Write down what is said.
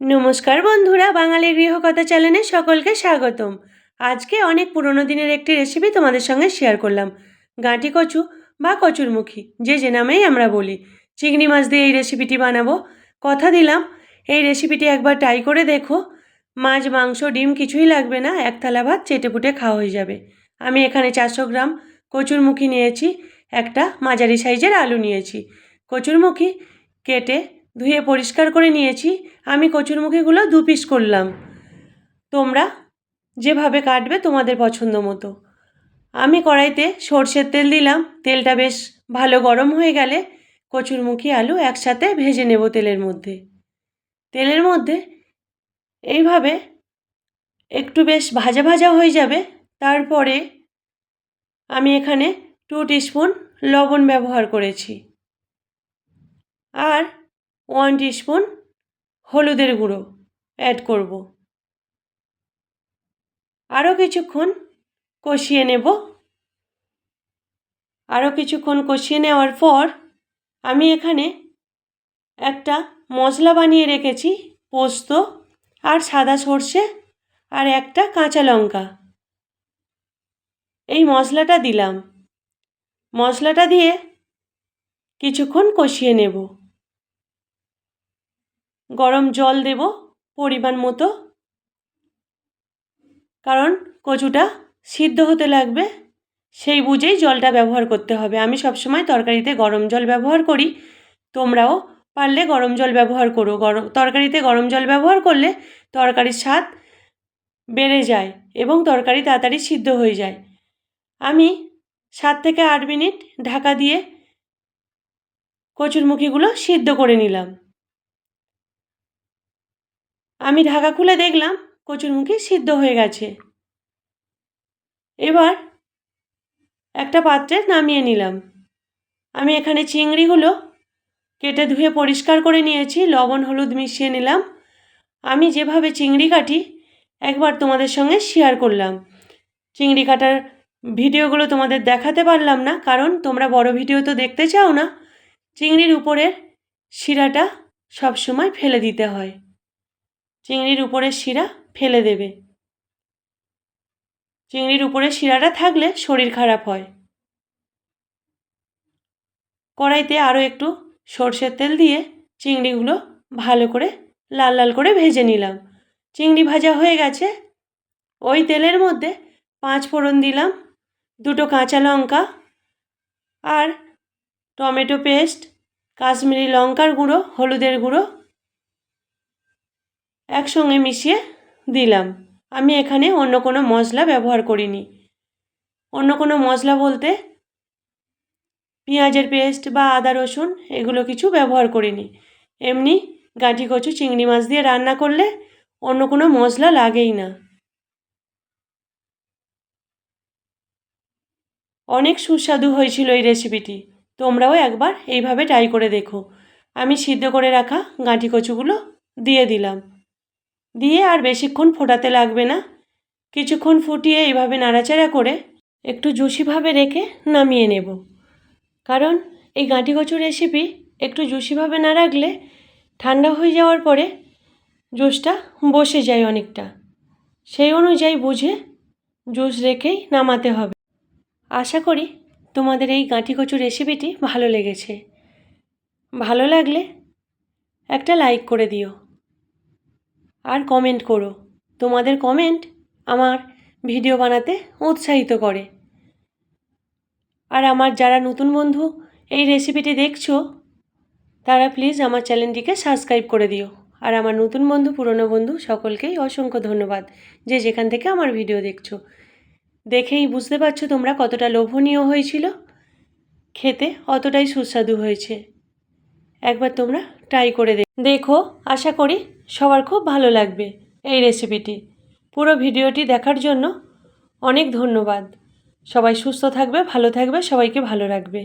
নমস্কার বন্ধুরা বাঙালি গৃহকথা চ্যানেলে সকলকে স্বাগতম। আজকে অনেক পুরনো দিনের একটি রেসিপি তোমাদের সঙ্গে শেয়ার করলাম। গাঁটি কচু বা কচুরমুখী যে যে নামেই আমরা বলি। চিংড়ি মাছ দিয়ে এই রেসিপিটি বানাবো। কথা দিলাম, এই রেসিপিটি একবার ট্রাই করে দেখো। মাছ, মাংস, ডিম কিছুই লাগবে না, এক থালা ভাত চেটেপুটে খাওয়া হয়ে যাবে। আমি এখানে চারশো গ্রাম কচুরমুখী নিয়েছি, একটা মাঝারি সাইজের আলু নিয়েছি। কচুরমুখী কেটে ধুয়ে পরিষ্কার করে নিয়েছি। আমি কচুরমুখীগুলো দু পিস করলাম। তোমরা যেভাবে কাটবে তোমাদের পছন্দ মতো। আমি কড়াইতে সর্ষের তেল দিলাম। তেলটা বেশ ভালো গরম হয়ে গেলে কচুরমুখী আলু একসাথে ভেজে নেব তেলের মধ্যে। তেলের মধ্যে এইভাবে একটু বেশ ভাজা ভাজা হয়ে যাবে। তারপরে আমি এখানে টু টিস্পুন লবণ ব্যবহার করেছি। আর ওয়ান টিস্পুন হলুদের গুঁড়ো অ্যাড করব। আরও কিছুক্ষণ কষিয়ে নেব। আরও কিছুক্ষণ কষিয়ে নেওয়ার পর আমি এখানে একটা মশলা বানিয়ে রেখেছি, পোস্ত আর সাদা সর্ষে আর একটা কাঁচা লঙ্কা। এই মশলাটা দিলাম। মশলাটা দিয়ে কিছুক্ষণ কষিয়ে নেব। গরম জল দেব পরিমাণ মতো। কারণ কচুটা সিদ্ধ হতে লাগবে, সেই বুঝেই জলটা ব্যবহার করতে হবে। আমি সবসময় তরকারিতে গরম জল ব্যবহার করি, তোমরাও পারলে গরম জল ব্যবহার করো। গরম, তরকারিতে গরম জল ব্যবহার করলে তরকারির স্বাদ বেড়ে যায় এবং তরকারি তাড়াতাড়ি সিদ্ধ হয়ে যায়। আমি সাত থেকে আট মিনিট ঢাকা দিয়ে কচুরমুখিগুলো সিদ্ধ করে নিলাম। আমি ঢাকা খুলে দেখলাম কচুরমুখী সিদ্ধ হয়ে গেছে। এবার একটা পাত্রে নামিয়ে নিলাম। আমি এখানে চিংড়িগুলো কেটে ধুয়ে পরিষ্কার করে নিয়েছি, লবণ, হলুদ মিশিয়ে নিলাম। আমি যেভাবে চিংড়ি কাটি একবার তোমাদের সঙ্গে শেয়ার করলাম। চিংড়ি কাটার ভিডিওগুলো তোমাদের দেখাতে পারলাম না, কারণ তোমরা বড় ভিডিও তো দেখতে চাও না। চিংড়ির উপরের শিরাটা সবসময় ফেলে দিতে হয়। চিংড়ির উপরের শিরা ফেলে দেবে। চিংড়ির উপরে শিরাটা থাকলে শরীর খারাপ হয়। কড়াইতে আরও একটু সর্ষের তেল দিয়ে চিংড়িগুলো ভালো করে লাল লাল করে ভেজে নিলাম। চিংড়ি ভাজা হয়ে গেছে। ওই তেলের মধ্যে পাঁচ ফোড়ন দিলাম, দুটো কাঁচা লঙ্কা আর টমেটো পেস্ট, কাশ্মীরি লঙ্কার গুঁড়ো, হলুদের গুঁড়ো একসঙ্গে মিশিয়ে দিলাম। আমি এখানে অন্য কোনো মশলা ব্যবহার করিনি। অন্য কোনো মশলা বলতে পেঁয়াজের পেস্ট বা আদা, রসুন এগুলো কিছু ব্যবহার করিনি। এমনি গাঁটি, কচু, চিংড়ি মাছ দিয়ে রান্না করলে অন্য কোনো মশলা লাগেই না। অনেক সুস্বাদু হয়েছিল এই রেসিপিটি। তোমরাও একবার এইভাবে ট্রাই করে দেখো। আমি সিদ্ধ করে রাখা গাঁটি, কচুগুলো দিয়ে দিলাম। দিয়ে আর বেশিক্ষণ ফোটাতে লাগবে না। কিছুক্ষণ ফুটিয়ে এইভাবে নাড়াচাড়া করে একটু জুসিভাবে রেখে নামিয়ে নেব। কারণ এই গাঁটি কচুর রেসিপি একটু জুসিভাবে না রাখলে ঠান্ডা হয়ে যাওয়ার পরে জুসটা বসে যায় অনেকটা। সেই অনুযায়ী বুঝে জুস রেখেই নামাতে হবে। আশা করি তোমাদের এই গাঁটি কচুর রেসিপিটি ভালো লেগেছে। ভালো লাগলে একটা লাইক করে দিও। আর কমেন্ট করো। তোমাদের কমেন্ট আমার ভিডিও বানাতে উৎসাহিত করে। আর আমার যারা নতুন বন্ধু, এই রেসিপিটি দেখছ, তারা প্লিজ আমার চ্যানেলটিকে সাবস্ক্রাইব করে দিও। আর আমার নতুন বন্ধু, পুরনো বন্ধু, সকলকেই অসংখ্য ধন্যবাদ যে যেখান থেকে আমার ভিডিও দেখছ। দেখেই বুঝতে পারছ তোমরা কতটা লোভনীয় হয়েছিল। খেতে অতটাই সুস্বাদু হয়েছে। একবার তোমরা ট্রাই করে দেখো, আশা করি সবার খুব ভালো লাগবে এই রেসিপিটি পুরো ভিডিওটি দেখার জন্য অনেক ধন্যবাদ। সবাই সুস্থ থাকবে, ভালো থাকবে, সবাইকে ভালো রাখবে।